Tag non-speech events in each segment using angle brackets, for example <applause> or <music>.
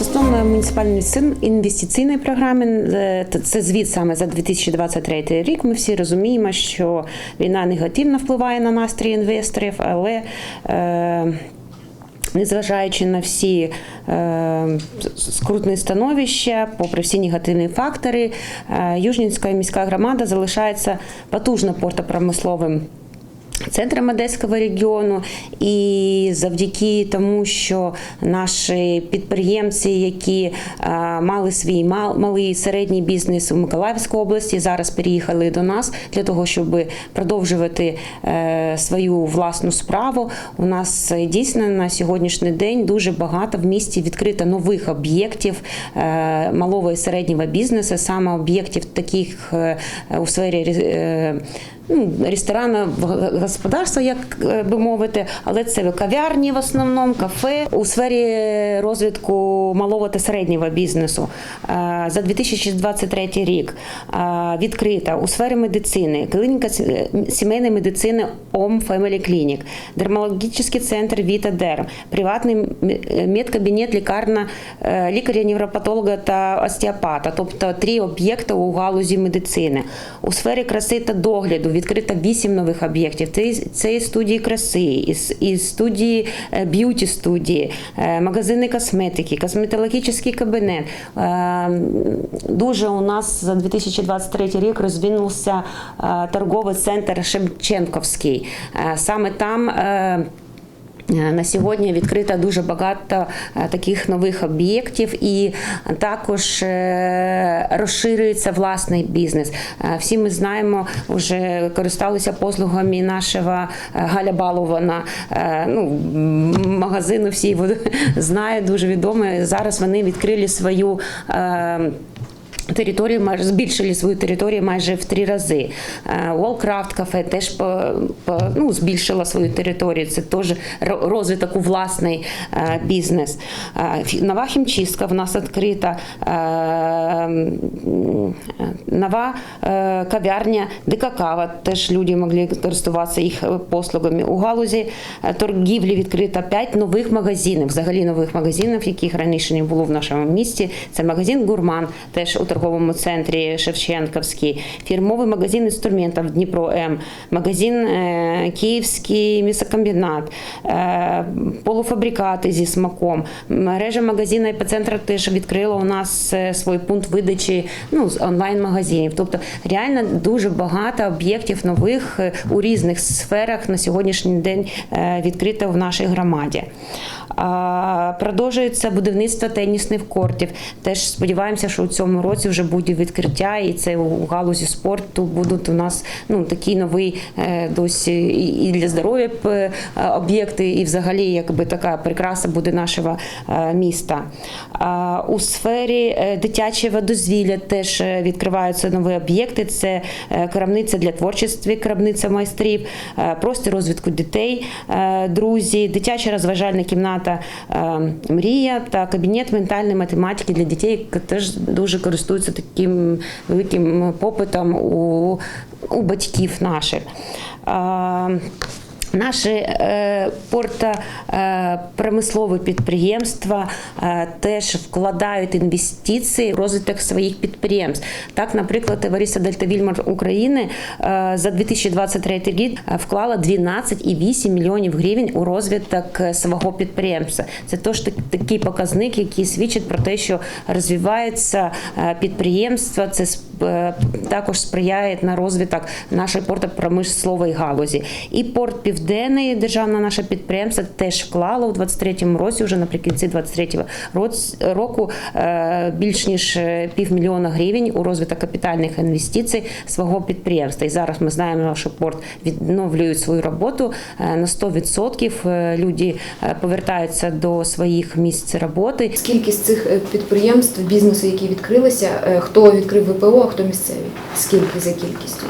Стосовно муніципальної інвестиційної програми, е, це звіт саме за 2023 рік. Ми всі розуміємо, що війна негативно впливає на настрій інвесторів, але е, Незважаючи на всі е, скрутні становища, попри всі негативні фактори, е, Южнінська міська громада залишається потужно портопромисловим центром Одеського регіону, і завдяки тому, що наші підприємці, які е, мали свій мал- малий і середній бізнес у Миколаївській області, зараз переїхали до нас для того, щоб продовжувати е, свою власну справу. У нас е, дійсно на сьогоднішній день дуже багато в місті відкрито нових об'єктів малого і середнього бізнесу, саме об'єктів таких у сфері ну, ресторанного господарства, як е, би мовити, але це кав'ярні в основному, кафе у сфері розвитку малого та середнього бізнесу. За 2023 рік відкрита у сфері медицини клініка сімейної медицини ОМ Family Clinic, дерматологічний центр Віта Дерм, приватний медкабінет лікарна е, лікаря-невропатолога та остеопата, тобто три об'єкти у галузі медицини. У сфері краси та догляду відкрито вісім нових об'єктів. Це, це і студії краси, і, і студії е, б'юті студії, е, магазини косметики, косметологічний кабінет. Е, Дуже у нас за 2023 рік розвинувся торговий центр Шевченковський. Саме там. Е, На сьогодні відкрито дуже багато е, таких нових об'єктів, і також е, розширюється власний бізнес. Всі ми знаємо, вже користалися послугами нашого Галя Балована, ну, магазину всі <laughs> знають, дуже відомий. Зараз вони відкрили свою. Е, Територію майже збільшили свою територію майже в три рази. Е, Wallcraft кафе теж по, по, ну, збільшила свою територію. Це теж розвиток у власний е, бізнес. Е, Нова хімчистка в нас відкрита. Е, Нова е, кав'ярня Дика кава. Теж люди могли користуватися їх е, послугами. У галузі е, торгівлі відкрито 5 нових магазинів, взагалі нових магазинів, яких раніше не було в нашому місті. Це магазин Гурман, теж торговому центрі Шевченківський, фірмовий магазин інструментів Дніпро М, магазин е, Київський місокомбінат, е, полуфабрикати зі смаком. Мережа магазину епіцентр теж відкрила у нас е, свій пункт видачі ну, з онлайн-магазинів. Тобто реально дуже багато об'єктів нових у різних сферах на сьогоднішній день відкрито в нашій громаді. Продовжується будівництво тенісних кортів. Теж сподіваємося, що у цьому році вже буде відкриття, і це у галузі спорту будуть у нас ну такі нові е, досі і для здоров'я е, об'єкти, і взагалі якби така прикраса буде нашого е, міста. У сфері дитячого дозвілля теж відкриваються нові об'єкти. Це крамниця для творчості, крамниця майстрів, простір розвитку дітей, друзі, дитяча розважальна кімната е, Мрія та кабінет ментальної математики для дітей, теж дуже користуються таким великим попитом у, у батьків наших. Е, Наші е, портопромислові підприємства е, теж вкладають інвестиції в розвиток своїх підприємств. Так, наприклад, товариство Дельта Вільмар України е, за 2023 рік е, вклало 12,8 мільйонів гривень у розвиток е, свого підприємства. Це теж так- такий показник, який свідчить про те, що розвивається е, підприємство. Це е, також сприяє на розвиток нашої портопромислової галузі. І порт Південний, державне наше підприємство, теж вклало у 23-му році, вже наприкінці 23-го роц- року, е, більш ніж е, півмільйона гривень у розвиток капітальних інвестицій свого підприємства. І зараз ми знаємо, що порт відновлює свою роботу е, на 100%. Е, Люди е, повертаються до своїх місць роботи. Скільки з цих е, підприємств, бізнесу, які відкрилися, е, хто відкрив ВПО, хто місцевий? Скільки за кількістю?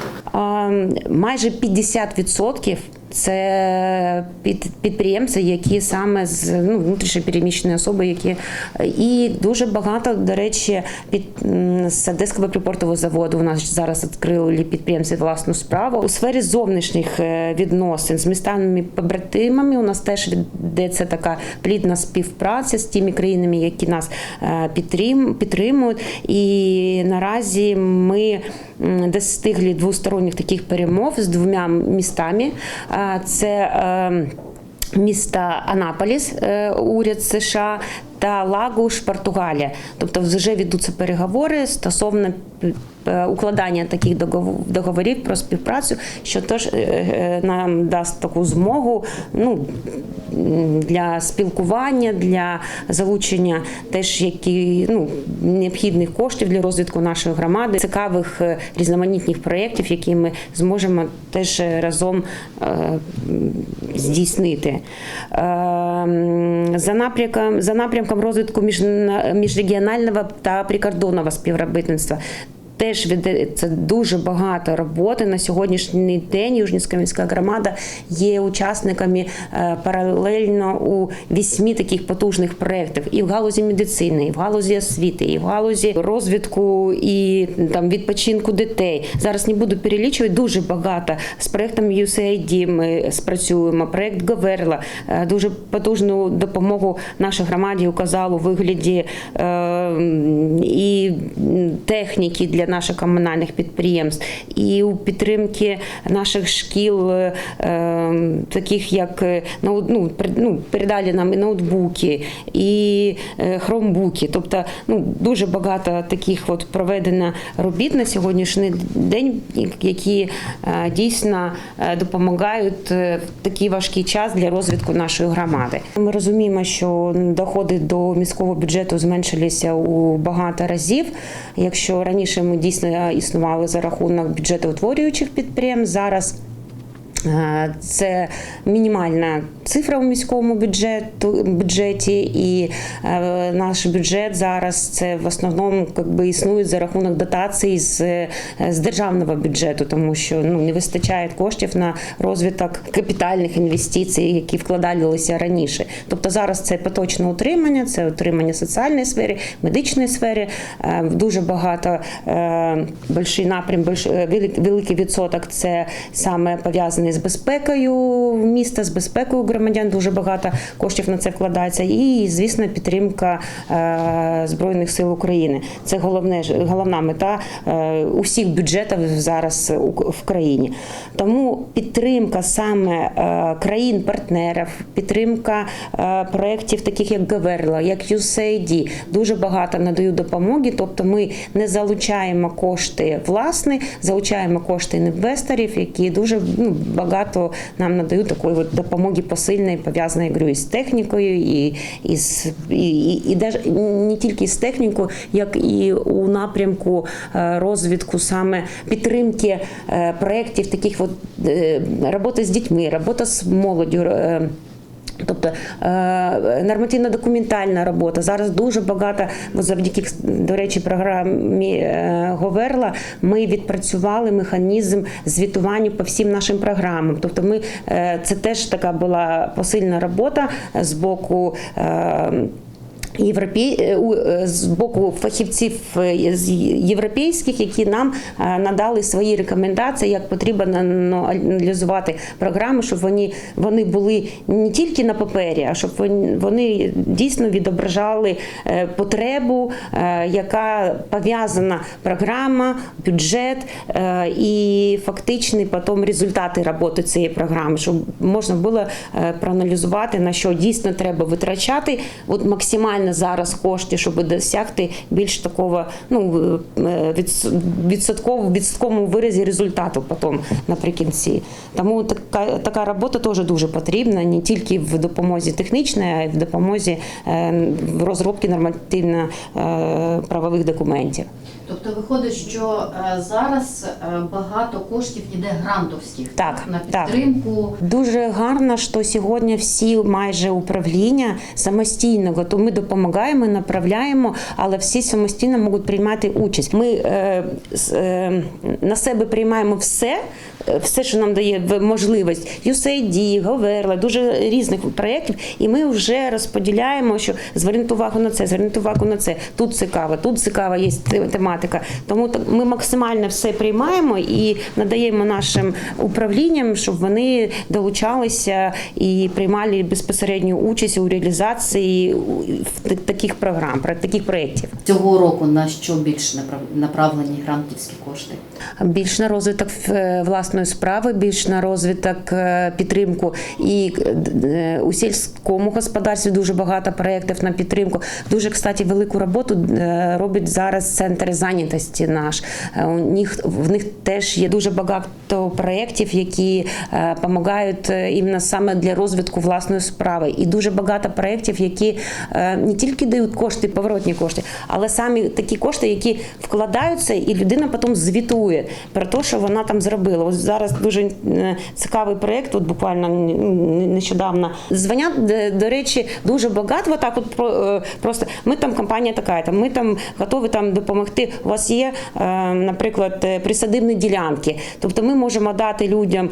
Майже 50% це під, підприємці, які саме з ну, внутрішньо переміщені особи, які і дуже багато, до речі, під з Одеського припортового заводу у нас зараз відкрили підприємці власну справу. У сфері зовнішніх е, відносин з містами побратимами у нас теж ведеться така плідна співпраця з тими країнами, які нас е, підтримують. І наразі ми достигли двосторонніх таких перемов з двома містами. Це е, міста Анаполіс, е, уряд США. Та Лагуш, Португалія, тобто вже ведуться переговори стосовно укладання таких договорів про співпрацю, що теж е, е, нам дасть таку змогу ну, для спілкування, для залучення теж які ну, необхідних коштів для розвитку нашої громади, цікавих е, різноманітних проєктів, які ми зможемо теж е, разом е, здійснити. Е, За напрямком, за напрямком розвитку міжрегіонального та прикордонного співробітництва. Теж ведеться дуже багато роботи на сьогоднішній день. Южнівська міська громада є учасниками е, паралельно у вісьмі таких потужних проєктів і в галузі медицини, і в галузі освіти, і в галузі розвитку і там відпочинку дітей. Зараз не буду перелічувати дуже багато з проєктом USAID ми спрацюємо. Проєкт Говерла е, дуже потужну допомогу нашій громаді указав у вигляді е, і техніки для наших комунальних підприємств, і у підтримки наших шкіл, е, е, таких як е, ну, ну, передали нам і ноутбуки, і е, хромбуки. Тобто ну, дуже багато таких от проведено робіт на сьогоднішній день, які дійсно допомагають в такий важкий час для розвитку нашої громади. Ми розуміємо, що доходи до міського бюджету зменшилися у багато разів. Якщо раніше ми дійсно існували за рахунок бюджетоутворюючих підприємств, зараз Е, Це мінімальна цифра у міському бюджету бюджеті, і е, наш бюджет зараз це в основному якби існує за рахунок дотацій з, е, з державного бюджету, тому що ну не вистачає коштів на розвиток капітальних інвестицій, які вкладалися раніше. Тобто зараз це поточне утримання, це утримання соціальної сфери, медичної сфери. Е, Дуже багато е, больший напрям, е, великий відсоток це саме пов'язаний з безпекою міста, з безпекою громадян. Дуже багато коштів на це вкладається. І, звісно, підтримка е, Збройних сил України. Це головне головна мета е, усіх бюджетів зараз в країні. Тому підтримка саме е, країн-партнерів, підтримка проєктів, таких як Гаверла, як USAID, дуже багато надають допомоги. Тобто ми не залучаємо кошти власні, залучаємо кошти інвесторів, які дуже ну, багато нам надають такої от допомоги посильної, пов'язаної говорю, із технікою, і, і, і, і, і не тільки з технікою, як і у напрямку е, розвитку саме підтримки е, проєктів, таких от е, роботи з дітьми, робота з молоддю. Тобто е, нормативно-документальна робота. Зараз дуже багато, бо завдяки, до речі, програмі е, Говерла ми відпрацювали механізм звітування по всім нашим програмам. Тобто, ми е, це теж така була посильна робота з боку. Європей... е, е, з боку фахівців е, з європейських, які нам надали свої рекомендації, як потрібно аналізувати програми, щоб вони, вони були не тільки на папері, а щоб вони, дійсно відображали потребу, яка пов'язана програма, бюджет і фактичні потім результати роботи цієї програми, щоб можна було проаналізувати на що дійсно треба витрачати от максимально зараз кошти, щоб досягти більш такого ну е, відсотково відсотковому виразі результату потім наприкінці. Тому така, така робота теж дуже потрібна не тільки в допомозі технічної, а й в допомозі е, в розробці нормативно е, правових документів. Тобто виходить, що е, зараз е, багато коштів йде грантовських Так, на так. підтримку. Дуже гарно, що сьогодні всі майже управління самостійно, то ми допомагаємо, направляємо, але всі самостійно можуть приймати участь. Ми е, е, на себе приймаємо все. е, Все, що нам дає можливість USAID, Говерла, дуже різних проєктів, і ми вже розподіляємо, що звернути увагу на це, звернути увагу на це. Тут цікаво, тут цікава є те- тематика. Тому ми максимально все приймаємо і надаємо нашим управлінням, щоб вони долучалися і приймали безпосередню участь у реалізації таких програм, про- таких проєктів. Цього року на що більше направ- направлені грантівські кошти? Більш на розвиток е, власної справи, більш на розвиток е, підтримку і е, у сільському господарстві дуже багато проєктів на підтримку. Дуже кстати, велику роботу робить зараз центр зайнятості наш. У них в них теж є дуже багато проєктів, які допомагають іменно саме для розвитку власної справи. І дуже багато проєктів, які не тільки дають кошти, поворотні кошти, але самі такі кошти, які вкладаються, і людина потім звітує про те, що вона там зробила. Ось зараз дуже е, цікавий проєкт, от буквально нещодавно. Де, до речі, дуже багато. Отак от е, просто ми там компанія така, там ми там готові там допомогти. У вас є, е, наприклад, присадибні ділянки. Тобто ми можемо дати людям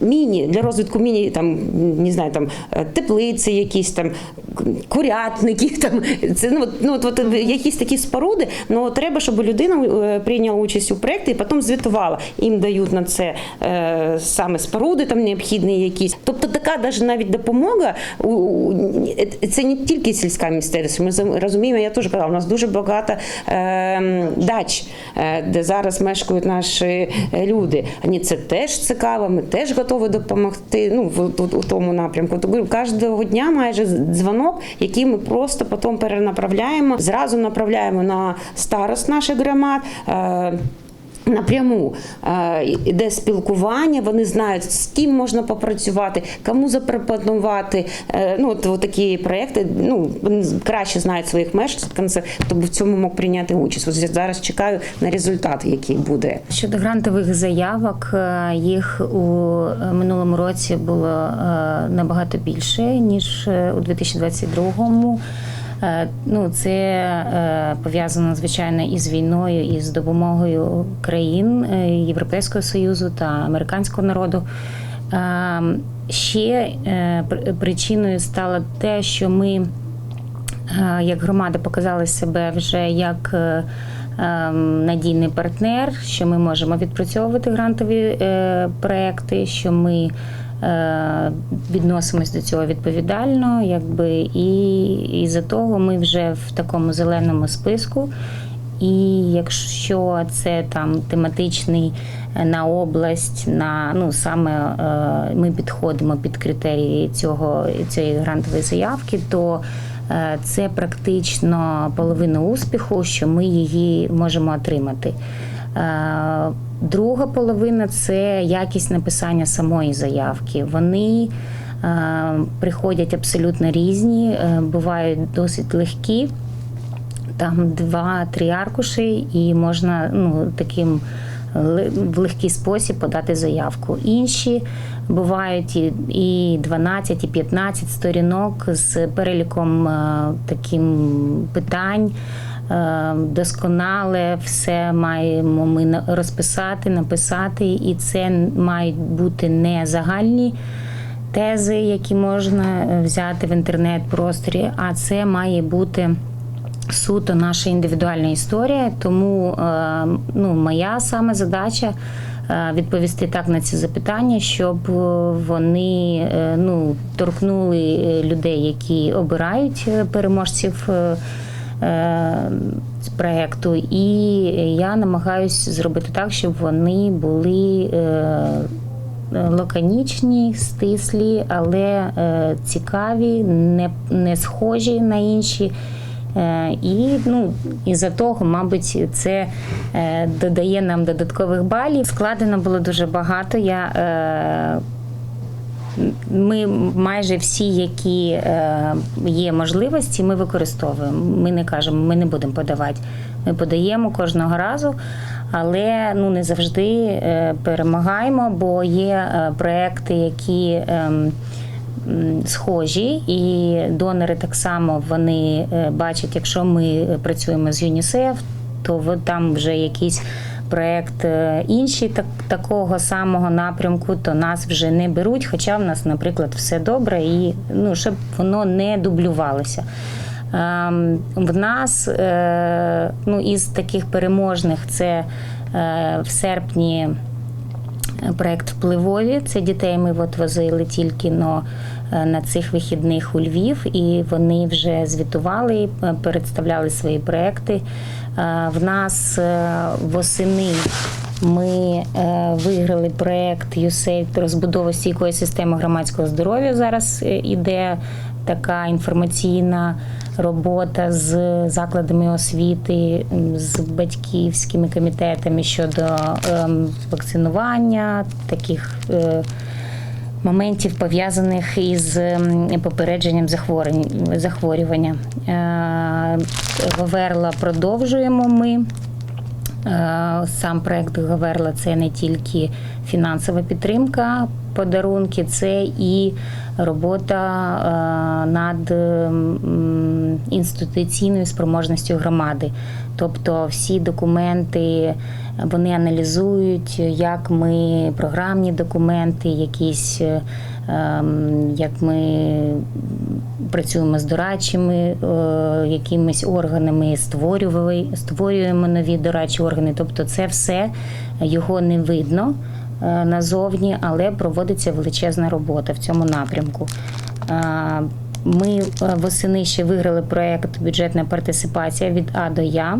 міні для розвитку міні, там не знаю, там теплиці, якісь там курятники. Там це ну, ну от, от якісь такі споруди. Ну треба, щоб людина е, прийняла участь у проєкті і потім звітувала. Їм дають на це е, саме споруди, там необхідні якісь. Тобто така навіть навіть допомога у- це не тільки сільська місцевість. Ми розуміємо, я теж казала, у нас дуже багато е, дач, е, де зараз мешкають наші е, люди. Ані це теж цікаво, ми теж готові допомогти. Ну в, у тому напрямку. Тобто кожного дня майже дзвонок, який ми просто потім перенаправляємо, зразу направляємо на старост наших громад. Е, Напряму е, іде спілкування, вони знають, з ким можна попрацювати, кому запропонувати. Е, Ну, от, такі проекти, ну, краще знають своїх мешканців, хто в цьому мог прийняти участь. Ось я зараз чекаю на результат, який буде. Щодо грантових заявок, е, їх у е, минулому році було е, набагато більше ніж е, у 2022-му. Е, Ну, це е, пов'язано звичайно із війною, і з допомогою країн е, Європейського союзу та американського народу. Е, Ще е, пр- причиною стало те, що ми е, як громада показали себе вже як е, ем, надійний партнер, що ми можемо відпрацьовувати грантові е, проекти, що ми е, відносимось до цього відповідально, якби і, і за того ми вже в такому зеленому списку. І якщо це там тематичний е, на область, на ну саме е, ми підходимо під критерії цього цієї грантової заявки, то е, це практично половина успіху, що ми її можемо отримати. Е, Друга половина це якість написання самої заявки. Вони е, приходять абсолютно різні, е, бувають досить легкі там два-три аркуші, і можна ну, таким в легкий спосіб подати заявку. Інші бувають і- і 12, і 15 сторінок з переліком е, таким питань. Е, Досконале все маємо ми розписати, написати, і це мають бути не загальні тези, які можна е, взяти в інтернет-просторі, а це має бути суто наша індивідуальна історія. Тому е, ну, моя саме задача. Відповісти так на ці запитання, щоб вони ну, торкнули людей, які обирають переможців е, з проекту. І я намагаюся зробити так, щоб вони були е, лаконічні, стислі, але е, цікаві, не, не схожі на інші. І ну і за того, мабуть, це додає нам додаткових балів. Складено було дуже багато. Я Ми майже всі, які е, є можливості, ми використовуємо. Ми не кажемо, ми не будемо подавати. Ми подаємо кожного разу, але ну не завжди е, перемагаємо, бо є е, проекти, які. ем, Схожі, і донори так само вони бачать, якщо ми працюємо з ЮНІСЕФ, то там вже якийсь проект е, інший так, такого самого напрямку, то нас вже не беруть. Хоча в нас, наприклад, все добре, і ну, щоб воно не дублювалося. Ем, В нас е, ну, із таких переможних це е, в серпні проект впливові. Це дітей ми от возили тільки но на цих вихідних у Львів, і вони вже звітували, представляли свої проекти. Е, В нас е, восени. Ми е, виграли проект USAID розбудова стійкої системи громадського здоров'я. Зараз іде така інформаційна робота з закладами освіти, з батьківськими комітетами щодо ем, вакцинування, таких моментів пов'язаних із ем, попередженням захворювання. Е, Говерла продовжуємо ми. Е, Сам проект Гаверла це не тільки фінансова підтримка, подарунки, це і робота е, над інституційною спроможністю громади. Тобто всі документи вони аналізують, як ми програмні документи, якісь е, ем, як ми працюємо з дорадчими е, якимись органами, створювали, створюємо нові дорадчі органи. Тобто, це все його не видно е, назовні, але проводиться величезна робота в цьому напрямку. Е, Ми е, восени ще виграли проект бюджетна партисипація від А до Я.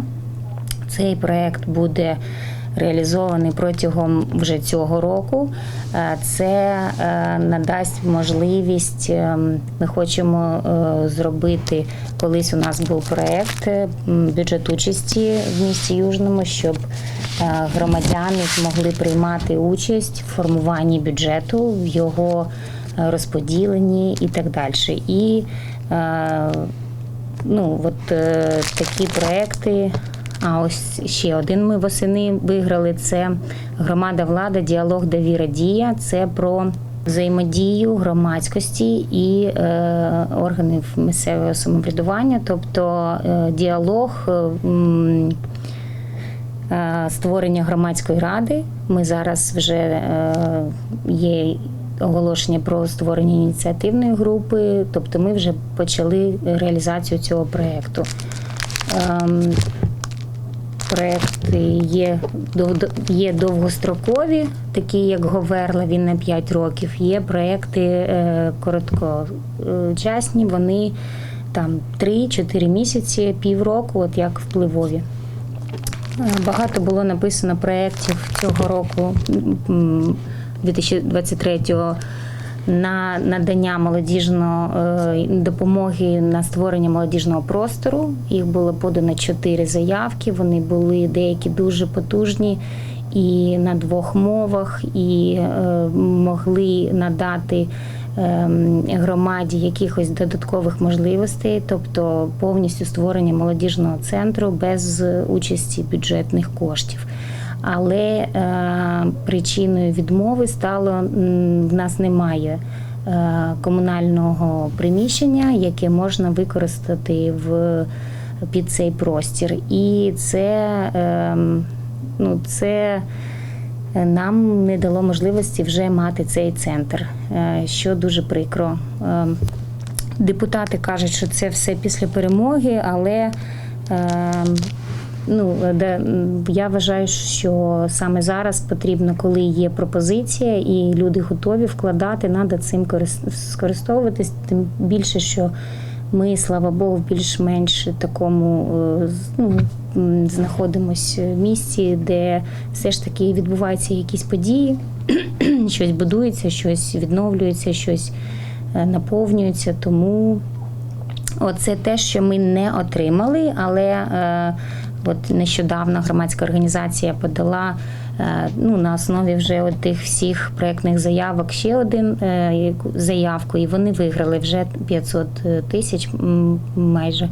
Цей проект буде реалізований протягом вже цього року. Е, Це е, надасть можливість. е, Ми хочемо зробити колись. У нас був проект бюджет участі в місті Южному, щоб громадяни змогли приймати участь в формуванні бюджету, в його розподіленні і так далі. І ну, от такі проекти. А ось ще один ми восени виграли. Це громада влада, діалог довіра дія. Це про взаємодію громадськості і е, органів місцевого самоврядування, тобто е, діалог. е, е, Створення громадської ради. Ми зараз вже е, є оголошення про створення ініціативної групи, тобто ми вже почали реалізацію цього проєкту. Проекти є, є довгострокові, такі як Говерла, він на 5 років. Є проекти е, короткочасні, вони там 3-4 місяці, півроку, от як впливові. Е, Багато було написано проєктів цього року, 2023-го, на надання молодіжного е, допомоги на створення молодіжного простору. Їх було подано чотири заявки. Вони були деякі дуже потужні і на двох мовах, і е, могли надати ем, громаді якихось додаткових можливостей, тобто повністю створення молодіжного центру без участі бюджетних коштів. Але е, причиною відмови стало в нас немає е, комунального приміщення, яке можна використати в під цей простір. І це, е, ну, це нам не дало можливості вже мати цей центр, е, що дуже прикро. Е, Депутати кажуть, що це все після перемоги, але е, ну, де, я вважаю, що саме зараз потрібно, коли є пропозиція і люди готові вкладати, треба цим скористовуватись. Тим більше, що ми, слава Богу, в більш-менш такому е, ну, м, знаходимося в місці, де все ж таки відбуваються якісь події, <clears throat> щось будується, щось відновлюється, щось е, наповнюється. Тому Оце те, що ми не отримали, але е, от нещодавно громадська організація подала Е, Ну, на основі вже тих всіх проєктних заявок ще один е, заявку, і вони виграли вже 500 тисяч майже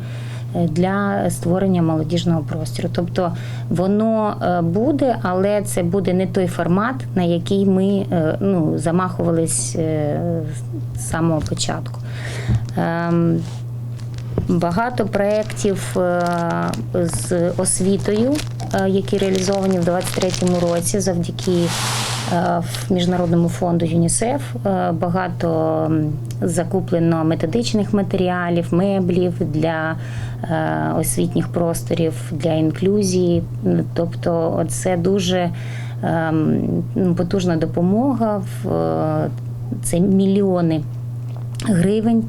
е, для створення молодіжного простору. Тобто воно е, буде, але це буде не той формат, на який ми е, ну, замахувались е, з самого початку. Багато проєктів е, з освітою, е, які реалізовані в 2023 році завдяки е, Міжнародному фонду ЮНІСЕФ. Багато закуплено методичних матеріалів, меблів для освітніх просторів, для інклюзії. Тобто, це дуже ем, ну, потужна допомога. В це мільйони гривень.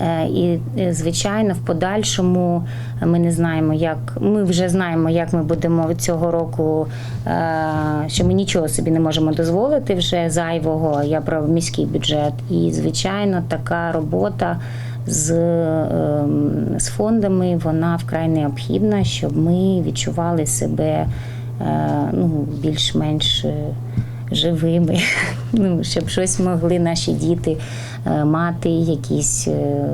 Е, І, е, звичайно, в подальшому ми не знаємо, як ми вже знаємо, як ми будемо цього року, е, що ми нічого собі не можемо дозволити вже зайвого. Я про міський бюджет. І, звичайно, така робота з, ем, з фондами вона вкрай необхідна, щоб ми відчували себе ну, більш-менш. Живими, <laughs> ну, щоб щось могли наші діти е, мати, якісь е,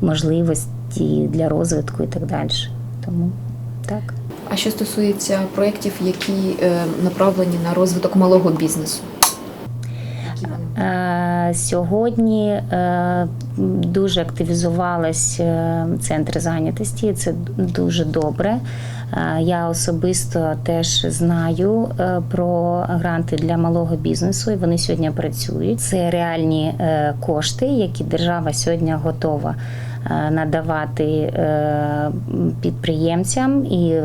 можливості для розвитку і так далі. Тому так. А що стосується проєктів, які е, направлені на розвиток малого бізнесу? Е, Сьогодні е, дуже активізувалась е, центр зайнятості. Це дуже добре. Я особисто теж знаю про гранти для малого бізнесу, і вони сьогодні працюють. Це реальні кошти, які держава сьогодні готова надавати підприємцям і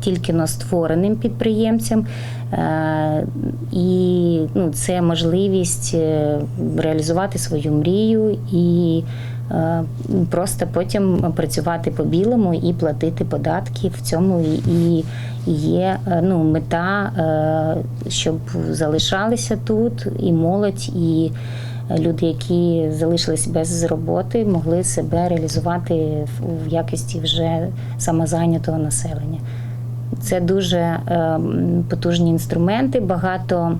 тільки но створеним підприємцям. Е, І ну, це можливість е, реалізувати свою мрію і е, просто потім працювати по білому і платити податки. В цьому і, є ну, мета, щоб залишалися тут і молодь, і люди, які залишились без роботи, могли себе реалізувати в якості вже самозайнятого населення. Це дуже ем, потужні інструменти. Багато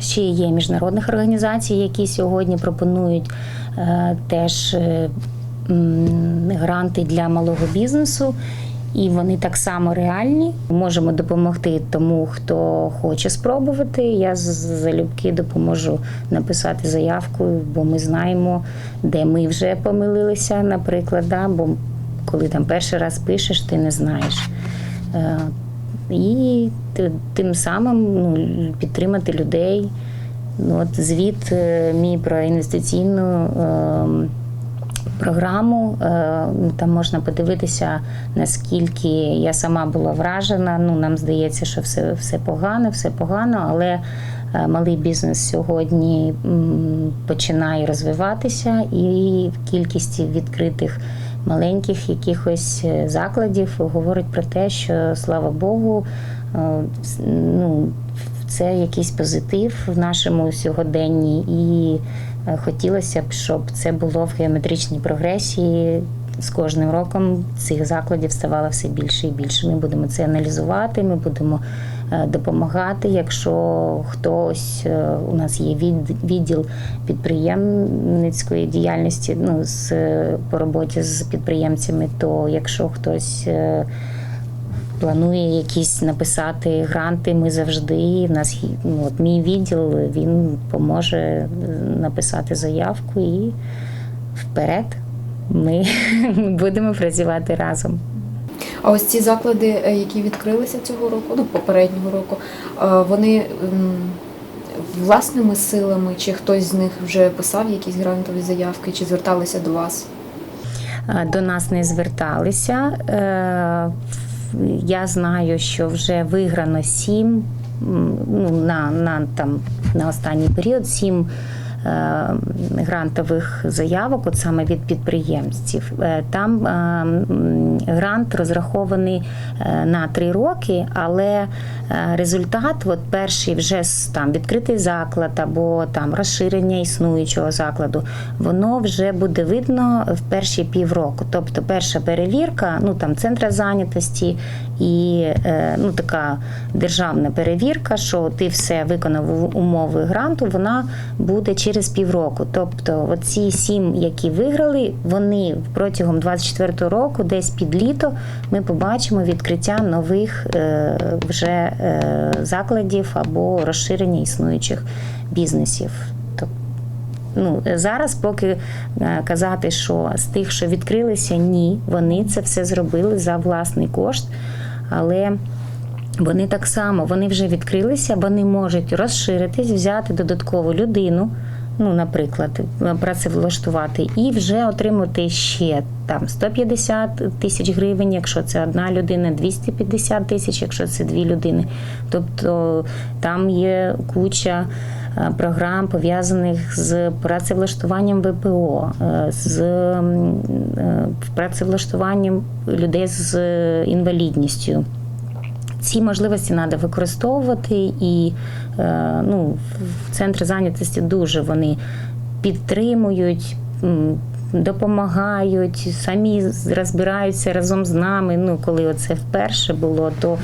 ще є міжнародних організацій, які сьогодні пропонують е, теж е, гранти для малого бізнесу. І вони так само реальні. Можемо допомогти тому, хто хоче спробувати. Я залюбки допоможу написати заявку, бо ми знаємо, де ми вже помилилися, наприклад. Да? Бо коли там перший раз пишеш, ти не знаєш. Е, І тим самим ну, підтримати людей. Ну, от звіт е, мій про інвестиційну ем, програму. е, Там можна подивитися, наскільки я сама була вражена. Ну, нам здається, що все, все погано, все погано, але малий бізнес сьогодні починає розвиватися, і кількість відкритих маленьких якихось е, закладів говорить про те, що слава Богу, е, ну, це якийсь позитив в нашому сьогоденні, і е, хотілося б, щоб це було в геометричній прогресії. З кожним роком цих закладів ставало все більше і більше. Ми будемо це аналізувати, ми будемо допомагати. Якщо хтось е, у нас є від- відділ підприємницької діяльності, ну з е, по роботі з підприємцями, то якщо хтось е, планує якісь написати гранти, ми завжди. В нас ну, от мій відділ він поможе е, написати заявку і вперед. Ми <laughs> будемо працювати разом. А ось ці заклади, е, які відкрилися цього року, ну попереднього року, е, вони власними силами, чи хтось з них вже писав якісь грантові заявки, чи зверталися до вас? Е, До нас не зверталися. Я знаю, що вже виграно сім ну, на, на, там, на останній період сім грантових заявок, от саме від підприємців. Е, Там е, грант розрахований е, на три роки, але е, результат, от перший вже там відкритий заклад або там розширення існуючого закладу, воно вже буде видно в перші півроку. Тобто, перша перевірка, ну там центра зайнятості І е, ну, така державна перевірка, що ти все виконав умови гранту, вона буде через півроку. Тобто, оці сім, які виграли, вони протягом 24 року, десь під літо, ми побачимо відкриття нових е, вже е, закладів або розширення існуючих бізнесів. Ну, зараз, поки е, казати, що з тих, що відкрилися, ні, вони це все зробили за власний кошт, але вони так само вони вже відкрилися, вони можуть розширитись, взяти додаткову людину, ну, наприклад, працевлаштувати, і вже отримати ще там 150 тисяч гривень, якщо це одна людина, 250 тисяч, якщо це дві людини. Тобто там є куча е, програм пов'язаних з працевлаштуванням ВПО, е, з е, працевлаштуванням людей з е, інвалідністю. Ці можливості треба використовувати, і е, ну, в центрі зайнятості дуже вони підтримують. Допомагають, самі розбираються разом з нами. Ну, коли оце вперше було, то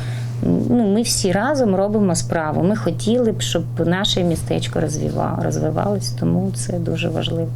ну, ми всі разом робимо справу. Ми хотіли б, щоб наше містечко розвива- розвивалось, тому це дуже важливо.